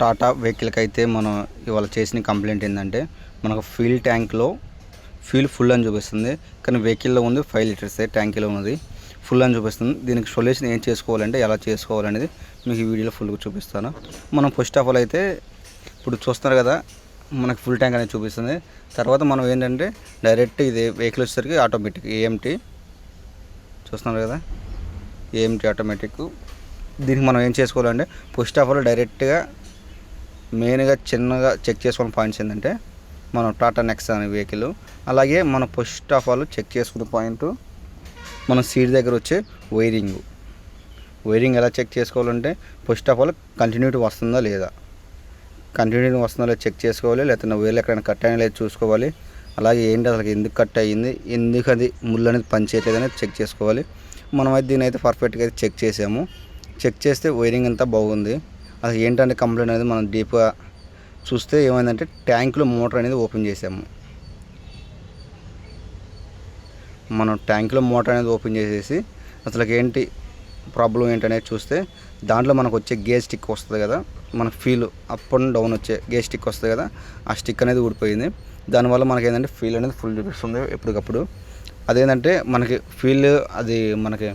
టాటా వెహికల్కి అయితే మనం ఇవాళ చేసిన కంప్లైంట్ ఏంటంటే మనకు ఫీల్ ట్యాంక్లో ఫీల్ ఫుల్ అని చూపిస్తుంది. కానీ వెహికల్లో ఉంది ఫైవ్ లీటర్స్ ట్యాంకీలో ఉన్నది. ఫుల్ అని చూపిస్తుంది. దీనికి సొల్యూషన్ ఏం చేసుకోవాలంటే ఎలా చేసుకోవాలనేది మీకు ఈ వీడియోలో ఫుల్గా చూపిస్తాను. మనం ఫస్ట్ ఆఫ్ ఆల్ అయితే ఇప్పుడు చూస్తున్నారు కదా మనకు ఫుల్ ట్యాంక్ అనేది చూపిస్తుంది. తర్వాత మనం ఏంటంటే డైరెక్ట్ ఇది వెహికల్ వచ్చేసరికి ఆటోమేటిక్ ఏఎంటీ. చూస్తున్నారు కదా? AMT automatic. దీనికి మనం ఏం చేసుకోవాలంటే ఫస్ట్ ఆఫ్ ఆల్ డైరెక్ట్గా మెయిన్గా చిన్నగా చెక్ చేసుకున్న పాయింట్స్ ఏంటంటే మనం టాటా నెక్స్ అనే వెహికల్. అలాగే మన ఫస్ట్ ఆఫ్ ఆల్ చెక్ చేసుకునే పాయింట్ మన సీట్ దగ్గర వచ్చే వైరింగ్. వైరింగ్ ఎలా చెక్ చేసుకోవాలంటే ఫస్ట్ ఆఫ్ ఆల్ కంటిన్యూటీ వస్తుందా లేదా? కంటిన్యూటీ వస్తుందా లేదా చెక్ చేసుకోవాలి లేకపోతే వేలు ఎక్కడైనా కట్ అయినా లేదు చూసుకోవాలి. అలాగే ఏంటి అసలు ఎందుకు కట్ అయ్యింది ఎందుకు అది ముళ్ళు అనేది పనిచేయట్లేదు అనేది చెక్ చేసుకోవాలి. మనం అయితే దీని అయితే పర్ఫెక్ట్గా అయితే చెక్ చేసాము. చెక్ చేస్తే వైరింగ్ అంతా బాగుంది. అసలు ఏంటంటే కంప్లైంట్ అనేది మనం డీప్గా చూస్తే ఏమైందంటే ట్యాంకులో మోటార్ అనేది ఓపెన్ చేసాము. మనం ట్యాంకులో మోటార్ అనేది ఓపెన్ చేసేసి అసలు ఏంటి ప్రాబ్లం ఏంటనేది చూస్తే దాంట్లో మనకు వచ్చే గేజ్ స్టిక్ వస్తుంది కదా మన ఫీల్ అప్ అండ్ డౌన్ వచ్చే గేజ్ స్టిక్ వస్తుంది కదా ఆ స్టిక్ అనేది ఊడిపోయింది. దానివల్ల మనకి ఏంటంటే ఫీల్ అనేది ఫుల్ చూపిస్తుంది ఎప్పటికప్పుడు. అదేంటంటే మనకి ఫీల్ అది మనకి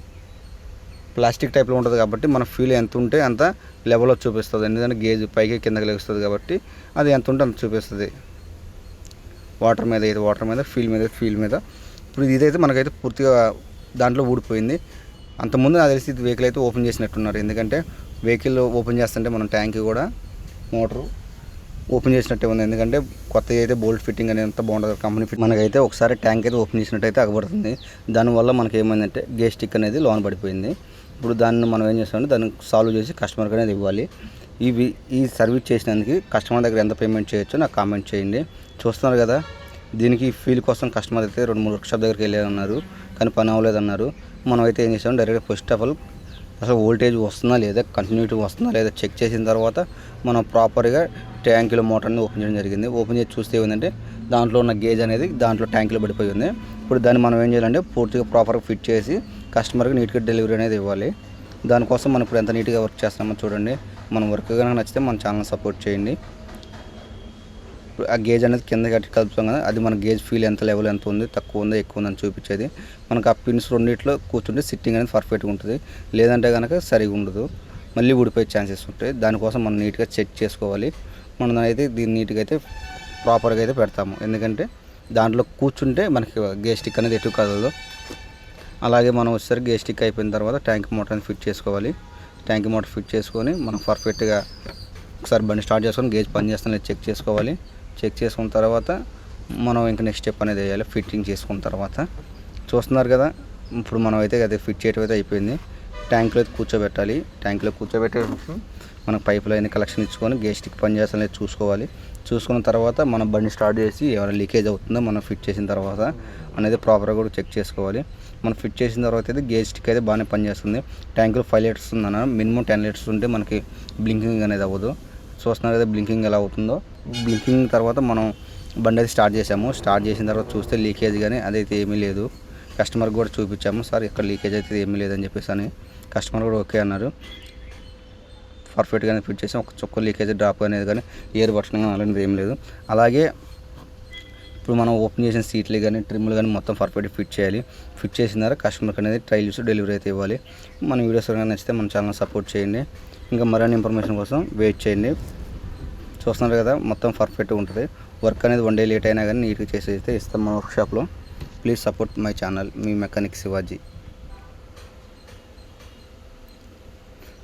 ప్లాస్టిక్ టైప్లో ఉంటుంది కాబట్టి మన ఫీల్ ఎంత ఉంటే అంత లెవెల్లో చూపిస్తుంది. ఎందుకంటే గేజ్ పైకి కిందకి లెగుస్తుంది కాబట్టి అది ఎంత ఉంటే అంత చూపిస్తుంది. వాటర్ మీద అయితే వాటర్ మీద ఫీల్ మీద ఫీల్ మీద. ఇప్పుడు ఇదైతే మనకైతే పూర్తిగా దాంట్లో ఊడిపోయింది. అంతకుముందు నాకు తెలిసి వెహికల్ అయితే ఓపెన్ చేసినట్టున్నారు. ఎందుకంటే వెహికల్ ఓపెన్ చేస్తుంటే మనం ట్యాంక్ కూడా మోటరు ఓపెన్ చేసినట్టే ఉంది. ఎందుకంటే కొత్త అయితే బోల్ట్ ఫిట్టింగ్ అనేది ఎంత బాగుంటుంది కంపెనీ ఫిట్ మనకైతే ఒకసారి ట్యాంక్ అయితే ఓపెన్ చేసినట్టయితే అగబడుతుంది. దానివల్ల మనకి ఏమైందంటే గే స్టిక్ అనేది లోన్ పడిపోయింది. ఇప్పుడు దాన్ని మనం ఏం చేస్తామంటే దాన్ని సాల్వ్ చేసి కస్టమర్కి అనేది ఇవ్వాలి. ఇవి ఈ సర్వీస్ చేసినందుకు కస్టమర్ దగ్గర ఎంత పేమెంట్ చేయొచ్చో నాకు కామెంట్ చేయండి. చూస్తున్నారు కదా దీనికి ఫీల్ కోసం కస్టమర్ అయితే రెండు మూడు వర్క్షాప్ దగ్గరికి వెళ్ళారన్నారు కానీ పని అవ్వలేదన్నారు. మనం అయితే ఏం చేసాం డైరెక్ట్ ఫస్ట్ ఆఫ్ ఆల్ అసలు వోల్టేజ్ వస్తుందా లేదా కంటిన్యూటీ వస్తుందా లేదా చెక్ చేసిన తర్వాత మనం ప్రాపర్గా ట్యాంకులో మోటార్ని ఓపెన్ చేయడం జరిగింది. ఓపెన్ చేసి చూస్తే ఏంటంటే దాంట్లో ఉన్న గేజ్ అనేది దాంట్లో ట్యాంకులో పడిపోయింది ఇప్పుడు దాన్ని మనం ఏం చేయాలంటే పూర్తిగా ప్రాపర్గా ఫిట్ చేసి కస్టమర్కి నీట్గా డెలివరీ అనేది ఇవ్వాలి. దానికోసం మనం ఇప్పుడు ఎంత నీట్గా వర్క్ చేస్తున్నామో చూడండి. మన వర్క్ కనుక నచ్చితే మన ఛానల్ సపోర్ట్ చేయండి. ఆ గేజ్ అనేది కింద కట్టి కలుపుతాం కదా అది మన గేజ్ ఫీల్ ఎంత లెవెల్ ఎంత ఉంది తక్కువ ఉందో ఎక్కువ ఉందని చూపించేది. మనకు ఆ పిన్స్ రెండిట్లో కూర్చుంటే సిట్టింగ్ అనేది పర్ఫెక్ట్గా ఉంటుంది. లేదంటే కనుక సరిగా ఉండదు. మళ్ళీ ఊడిపోయే ఛాన్సెస్ ఉంటాయి. దానికోసం మనం నీట్గా చెక్ చేసుకోవాలి. మనం అయితే దీన్ని నీట్గా అయితే ప్రాపర్గా అయితే పెడతాము. ఎందుకంటే దాంట్లో కూర్చుంటే మనకి గేజ్ స్టిక్ అనేది ఎటు కదలదు. అలాగే మనం వచ్చేసరికి గేజ్ స్టిక్ అయిపోయిన తర్వాత ట్యాంక్ మోటార్ని ఫిట్ చేసుకోవాలి. ట్యాంక్ మోటార్ ఫిట్ చేసుకొని మనం పర్ఫెక్ట్గా ఒకసారి బండి స్టార్ట్ చేసుకొని గేజ్ పని చేస్తున్నా చెక్ చేసుకోవాలి. చెక్ చేసుకున్న తర్వాత మనం ఇంకా నెక్స్ట్ స్టెప్ అనేది వేయాలి ఫిట్టింగ్ చేసుకున్న తర్వాత. చూస్తున్నారు కదా ఇప్పుడు మనం అయితే అది ఫిట్ చేయడం అయితే అయిపోయింది. ట్యాంక్లో అయితే కూర్చోబెట్టాలి. ట్యాంక్లో కూర్చోబెట్టే మన పైపులో లైన్ కలెక్షన్ ఇచ్చుకొని గేస్టిక్ స్టిక్ పని చేస్తానే చూసుకోవాలి. చూసుకున్న తర్వాత మనం బండి స్టార్ట్ చేసి ఏమైనా లీకేజ్ అవుతుందో మనం ఫిట్ చేసిన తర్వాత అనేది ప్రాపర్గా కూడా చెక్ చేసుకోవాలి. మనం ఫిట్ చేసిన తర్వాత అయితే గేజ్ స్టిక్ అయితే బాగానే పనిచేస్తుంది ట్యాంకులో ఫైవ్ లీటర్స్ ఉందన్న మినిమం టెన్ లీటర్స్ ఉంటే మనకి బ్లింకింగ్ అనేది అవ్వదు. చూస్తున్నారు కదా బ్లింకింగ్ ఎలా అవుతుందో. బ్లింకింగ్ తర్వాత మనం బండి అయితే స్టార్ట్ చేసాము. స్టార్ట్ చేసిన తర్వాత చూస్తే లీకేజ్ కానీ అదైతే ఏమీ లేదు. కస్టమర్కి కూడా చూపించాము. సార్ ఇక్కడ లీకేజ్ అయితే ఏమీ లేదని చెప్పేసి అని. కస్టమర్ కూడా ఓకే అన్నారు. పర్ఫెక్ట్గానే ఫిట్ చేసాం. ఒక చుక్క లీకేజ్ డ్రాప్ అనేది కానీ ఇయర్ బటన్ కానీ అలాంటిది ఏం లేదు. అలాగే ఇప్పుడు మనం ఓపెన్ చేసిన సీట్లు కానీ ట్రిమ్లు కానీ మొత్తం పర్ఫెక్ట్ ఫిట్ చేయాలి. ఫిట్ చేసిన తర్వాత కస్టమర్కి అనేది ట్రైల్ చూసి డెలివరీ అయితే ఇవ్వాలి. మన వీడియోస్ కనుక నచ్చితే మన ఛానల్ సపోర్ట్ చేయండి. ఇంకా మరిన్ని ఇన్ఫర్మేషన్ కోసం వెయిట్ చేయండి. చూస్తున్నారు కదా మొత్తం పర్ఫెక్ట్ ఉంటుంది. వర్క్ అనేది వన్ డే లేట్ అయినా కానీ నీట్గా చేసి అయితే ఇస్తాం మన వర్క్షాప్లో please support my channel. Me mechanic Shivaji.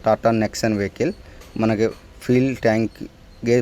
Tata Nexon vehicle మనకి ఫ్యూల్ ట్యాంక్ గే